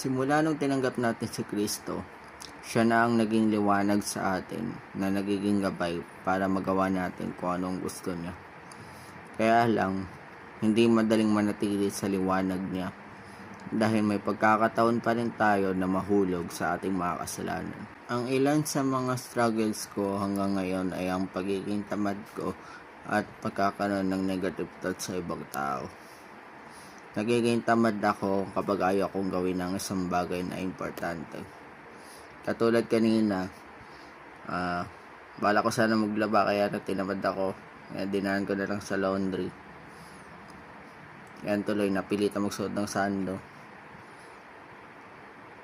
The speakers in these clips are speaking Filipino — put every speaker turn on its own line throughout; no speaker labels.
Simula nung tinanggap natin si Kristo, siya na ang naging liwanag sa atin na nagiging gabay para magawa natin kung anong gusto niya. Kaya lang, hindi madaling manatili sa liwanag niya dahil may pagkakataon pa rin tayo na mahulog sa ating mga kasalanan. Ang ilan sa mga struggles ko hanggang ngayon ay ang pagiging tamad ko at pagkakaroon ng negative thoughts sa ibang tao. Nagiging tamad ako kapag ayaw kong gawin ang isang bagay na importante. Katulad kanina, ah, bala ko sana maglaba kaya na ako. Kaya dinaan ko na lang sa laundry. Yan tuloy, napilitan magsuot ng sando.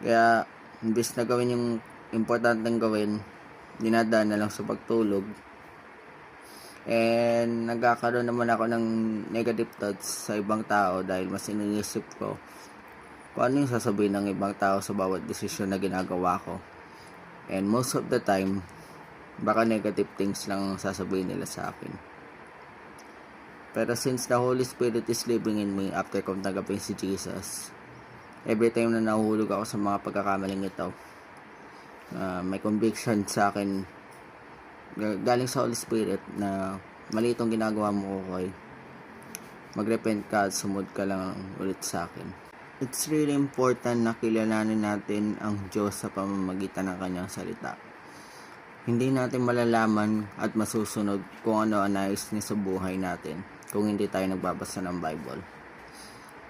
Kaya, imbis na gawin yung importanteng gawin, dinadaan na lang sa pagtulog. And nagkakaroon naman ako ng negative thoughts sa ibang tao dahil mas iniisip ko kung ano yung sasabihin ng ibang tao sa bawat desisyon na ginagawa ko. And most of the time, baka negative things lang ang sasabihin nila sa akin. Pero since the Holy Spirit is living in me after kong tanggapin si Jesus, every time na nahuhulog ako sa mga pagkakamaling ito, ah, may conviction sa akin galing sa Holy Spirit na mali itong ginagawa mo, okay? Mag-repent ka at sumud ka lang ulit sa akin. It's really important na kilalanin natin ang Diyos sa pamamagitan ng kanyang salita. Hindi natin malalaman at masusunod kung ano ang nais niya sa buhay natin kung hindi tayo nagbabasa ng Bible.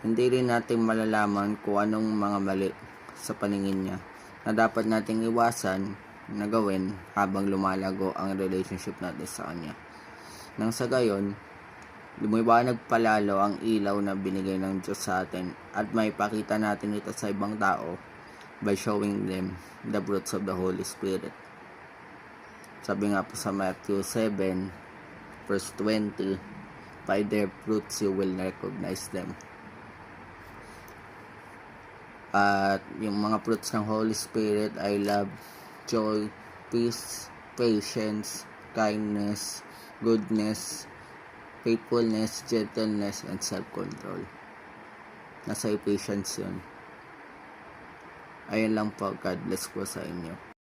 Hindi rin natin malalaman kung anong mga mali sa paningin niya na dapat nating iwasan na gawin habang lumalago ang relationship natin sa kanya. Nang sa gayon, lumiwanag palalo ang ilaw na binigay ng Diyos sa atin at may pakita natin ito sa ibang tao by showing them the fruits of the Holy Spirit. Sabi nga po sa Matthew 7 verse 20, By their fruits you will recognize them. At yung mga fruits ng Holy Spirit ay love, joy, peace, patience, kindness, goodness, faithfulness, gentleness, and self-control. Nasa Ephesians yun. Ayun lang po. God bless po sa inyo.